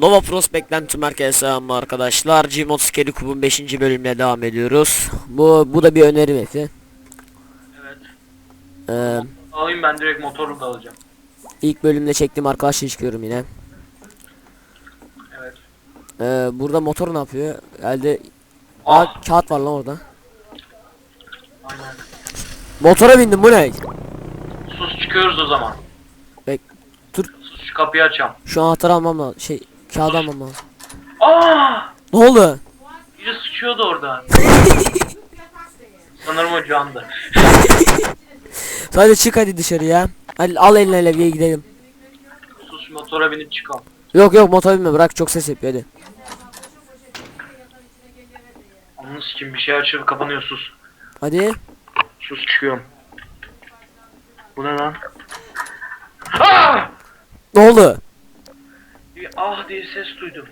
Nova Pros beklenti merkezi selamlar arkadaşlar. Gmod Skeri Kub'un 5. bölümüne devam ediyoruz. Bu bu da bir öneri meti. Evet. Ee, Alayım ben direkt motoru da alacağım. ilk bölümde çektiğim arkadaşla çıkıyorum yine. Evet. Ee, burada motor ne yapıyor? Elde Aa, Ah. kağıt var lan orada. Aynen. Motora bindim bu ne? Sus çıkıyoruz o zaman. Bek dur Sus şu kapıyı açam. şu anahtarı almam lazım. Şey kağıdı almam lazım. Aa! Ne oldu? Biri sıçıyordu orada. Sanırım o candı. Sadece çık hadi dışarıya. Hadi al eline levyeyi gidelim. Sus motora binip çıkalım. Yok yok motor binme bırak çok ses yapıyor hadi. Onun kim bir şey açıp kapanıyor sus. Hadi. Sus çıkıyorum. Bu ne lan? Ah! Ne oldu? Bir ah diye ses duydum.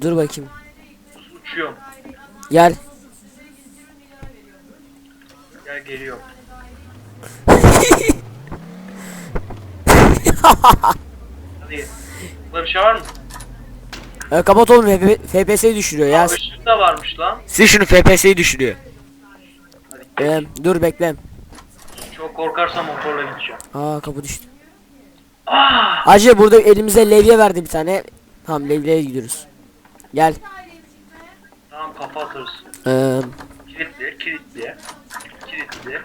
Dur bakayım. Uçuyorum. Gel. Gel geliyorum. Hadi. Burada bir şey var mı? Ee, kapat oğlum FP FPS'yi düşürüyor ya. Aa, ışık da varmış lan. Sil şunu FPS'yi düşürüyor. Hadi. Ee, dur bekle. Çok korkarsam motorla gideceğim. Aa kapı düştü. Hacı burada elimize levye verdi bir tane. Tamam levyeye gidiyoruz. Gel. Tamam kafa atarız. Ee, Kilitli, kilitli. Kilitli.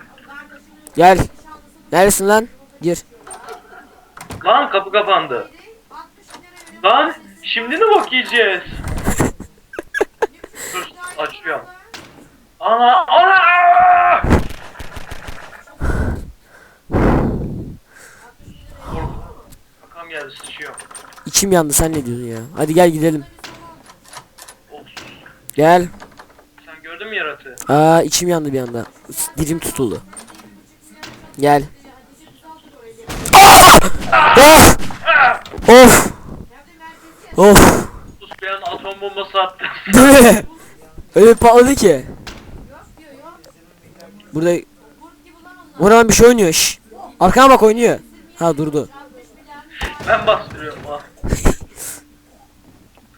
gel. Neredesin lan? Gir. Lan kapı kapandı. Lan şimdi mi bok yiyeceğiz? Dur açıyorum. Ana ana! Geldi sıçıyor. İçim yandı sen ne diyorsun ya? Hadi gel gidelim. Of. Gel. Sen gördün mü yaratığı? Aa içim yandı bir anda. Dilim tutuldu. Gel. Ah! Of! Of! Of! Sus bir an atom bombası attı. Değil mi? Öyle patladı ki. Burada Buradan bir şey oynuyor. Şş. Arkana bak oynuyor. Ha durdu. Ben bastırıyorum ha.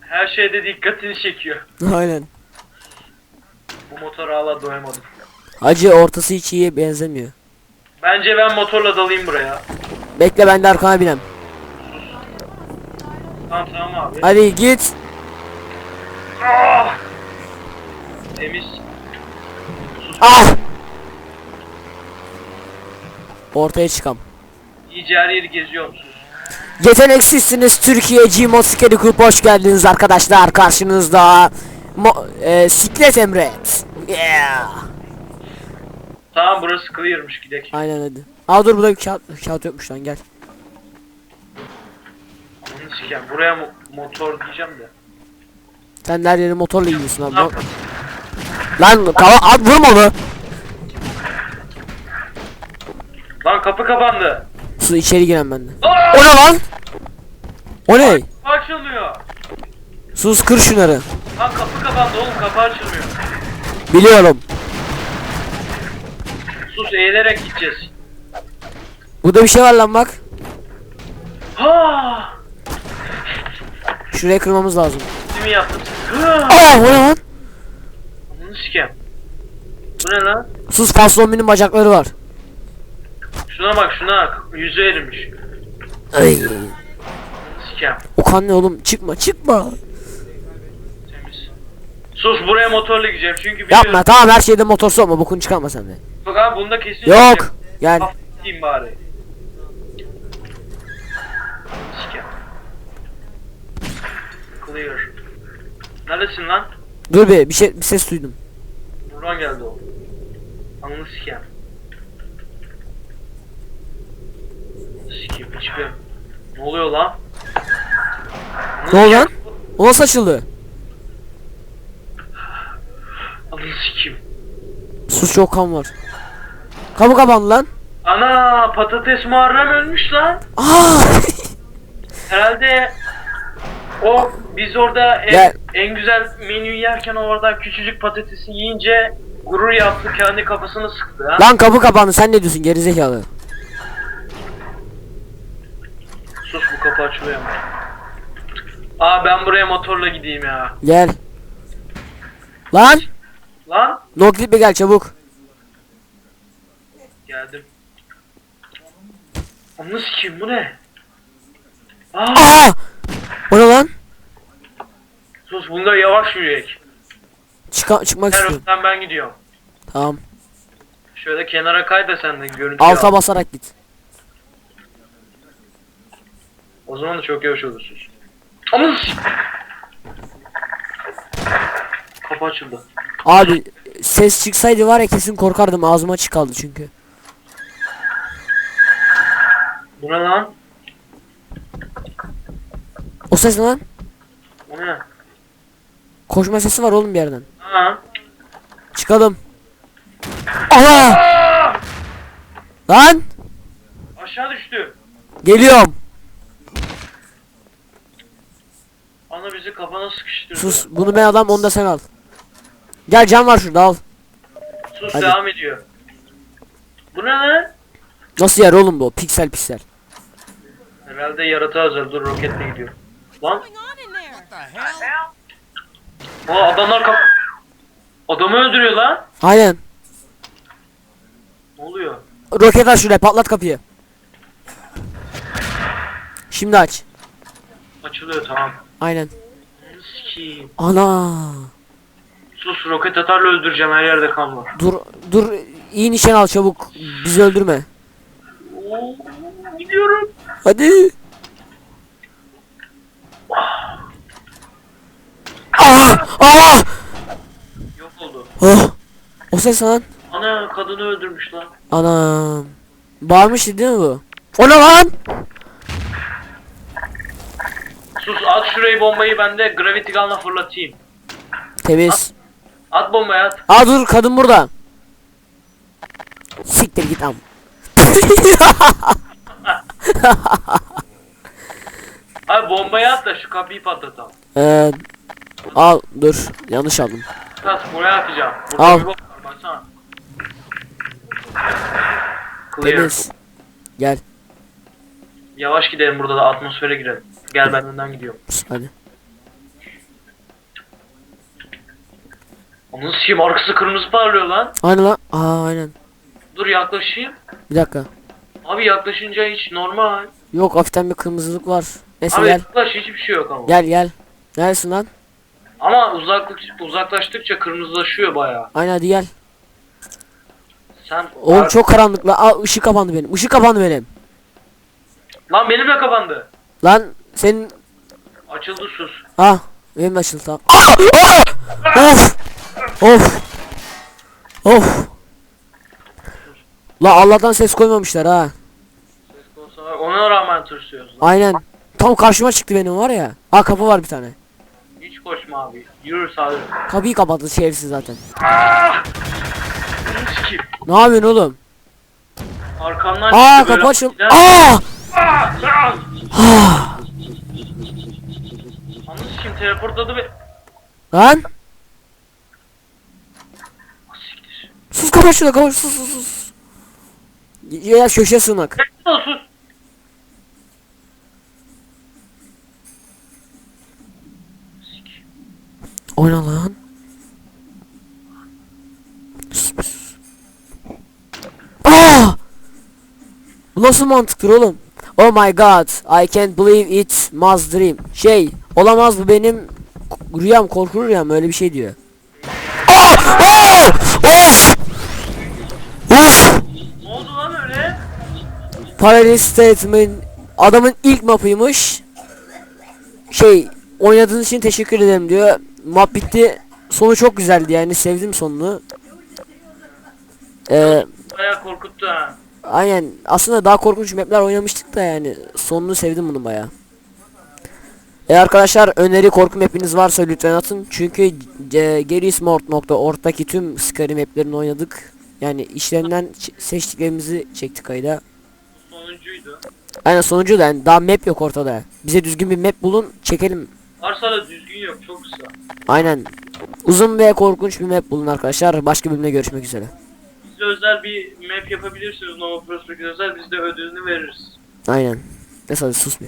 Her şeyde dikkatini çekiyor. Aynen. Bu motora hala doyamadım. Hacı ortası hiç iyiye benzemiyor. Bence ben motorla dalayım buraya. Bekle ben de arkana binem. Tamam tamam abi. Hadi git. Ah! Temiz. Ah! Ortaya çıkam. İyice her yeri geziyorum sus. Yeteneksizsiniz Türkiye Gmod Skeri Group hoş geldiniz arkadaşlar karşınızda Mo e, Siklet Emret Yeah Tamam burası clear'mış gidelim. Aynen hadi Aa dur burada bir kağıt, kağıt yokmuş lan gel Onu sikeyim. Buraya mo- motor diyeceğim de. Sen her yere motorla gidiyorsun abi yapalım? Lan kava at vurma onu Lan kapı kapandı. Su içeri giren bende! O ne lan O ne açılmıyor. Sus kır şunları Lan kapı kapandı oğlum kapı açılmıyor. Biliyorum Sus eğilerek gideceğiz. Burada bir şey var lan bak Ha! Şuraya kırmamız lazım Değil mi yaptım? Aa o ne lan Onu sikeyim. Bu ne lan? Sus Fast bacakları var Şuna bak şuna. Yüzü erimiş. Ay. Sikeyim. O kan ne oğlum çıkma çıkma Temiz. Sus buraya motorla gideceğim çünkü biliyorum. Yapma tamam her şeyde motor sokma bokunu çıkarma sen de. Bak abi bunda kesin Yok. Gel. Affedeyim bari. Clear. Neredesin lan? Dur be bir şey bir ses duydum. Buradan geldi o. Anını sikeyim. Sikeyim hiçbir. Ne oluyor lan? Ne oldu lan? O nasıl açıldı? Anını sikeyim. Sus çok kan var. Kapı kapandı lan. Ana patates Muharrem ölmüş lan. Aa! Herhalde o biz orada en, Gel. en güzel menüyü yerken orada küçücük patatesi yiyince gurur yaptı kendi kafasını sıktı ha. lan kapı kapandı sen ne diyorsun gerizekalı? Sus bu kapı açılıyor ama. Aa ben buraya motorla gideyim ya. Gel. Lan. Lan Noklip'e gel çabuk. geldim. Onu sikeyim bu ne? Aa Aa! O ne lan? sus bunda yavaş yürüyek. Çıka çıkmak Sen istiyorum. önden ben gidiyorum. Tamam. Şöyle kenara kay da sen de görüntü Alta al. basarak git. O zaman da çok yavaş olursunuz. Ama Kapı açıldı. Abi ses çıksaydı var ya kesin korkardım ağzıma açık kaldı çünkü. Bu ne lan? O ses ne lan? Bu ne? Koşma sesi var oğlum bir yerden. Ha? Çıkalım. Ana! Aa! Lan! Aşağı düştü. Geliyorum. Ana bizi kafana sıkıştırdı. Sus bunu ben adam onu da sen al. Gel cam var şurada al. Sus Hadi. devam ediyor. Bu ne lan? Nasıl yer oğlum bu? Piksel piksel. Herhalde yaratığa hazır. Dur roketle gidiyor. Lan. Aa adamlar kap... Adamı öldürüyor lan. Aynen. Ne oluyor? Roket aç şuraya patlat kapıyı. Şimdi aç. Açılıyor tamam. Aynen. Sikiyim. Ana. Sus roket atarla öldüreceğim her yerde kan var. Dur dur iyi nişan al çabuk. Bizi öldürme. Oo, gidiyorum. Hadi. Aa! Aa! Yok oldu. Oh! O ses lan. Ana kadını öldürmüş lan. Anam. Bağırmıştı değil mi bu? O ne lan? Sus at şurayı bombayı ben de gravity gun'la fırlatayım. Temiz. At bombayı at. Aa dur kadın burada. Siktir git am. Abi bombayı at da şu kapıyı patlatalım. Ee, al dur yanlış aldım. Sus buraya atacağım. Burada Al. bir bomba var baksana. Clear. Temiz. Gel. Yavaş gidelim burada da atmosfere girelim. Gel ben önden gidiyorum. Hadi. Onu sikeyim arkası kırmızı parlıyor lan. Aynen lan. Aa aynen. Dur yaklaşayım. Bir dakika. Abi yaklaşınca hiç normal. Yok hafiften bir kırmızılık var. Neyse Abi gel. yaklaş hiçbir şey yok ama. Gel gel. Neredesin lan? Ama uzaklık, uzaklaştıkça kırmızılaşıyor bayağı. Aynen hadi gel. Sen Oğlum Ar- çok karanlık lan. Aa ışık kapandı benim. Işık kapandı benim. Lan benim de kapandı. Lan senin Açıldı sus. Ha benim de açıldı tamam. Aa! Aa! Of! Of! Of! La Allah'tan ses koymamışlar ha. Ses konusu var. Ona rağmen tırsıyoruz lan. Aynen. Tam karşıma çıktı benim var ya. Ha kapı var bir tane. Hiç koşma abi. Yürü sadece. Kapıyı kapattı şerefsiz zaten. Sikeyim. Ne yapıyorsun oğlum? Arkamdan Aa kapı açıl. Aa! Aa! Aa! Ah! Teleportladı be. Lan Ah, sus kapat şunu kapat sus sus sus. Ya köşeye sığınak. Sus sus. Oyna lan. Aa! Bu nasıl mantıktır oğlum? Oh my god, I can't believe it must dream. Şey, olamaz bu benim rüyam, korku rüyam öyle bir şey diyor. Aa! Aa! Of! Of! Ne oldu lan öyle? Parallel Statement adamın ilk mapıymış. Şey, oynadığınız için teşekkür ederim diyor. Map bitti. Sonu çok güzeldi yani sevdim sonunu. Ee, Bayağı korkuttu ha. aynen aslında daha korkunç mapler oynamıştık da yani sonunu sevdim bunu baya. E arkadaşlar öneri korku mapiniz varsa lütfen atın. Çünkü e, gerismort.org'daki tüm scary maplerini oynadık. Yani işlerinden seçtiklerimizi çektik kayda. Sonuncuydu. Aynen sonucu da yani daha map yok ortada. Bize düzgün bir map bulun çekelim. Varsa da düzgün yok çok kısa. Aynen. Uzun ve korkunç bir map bulun arkadaşlar. Başka bölümde görüşmek üzere. Bize özel bir map yapabilirsiniz Nova Prospect özel biz de ödülünü veririz. Aynen. Hadi sus bir.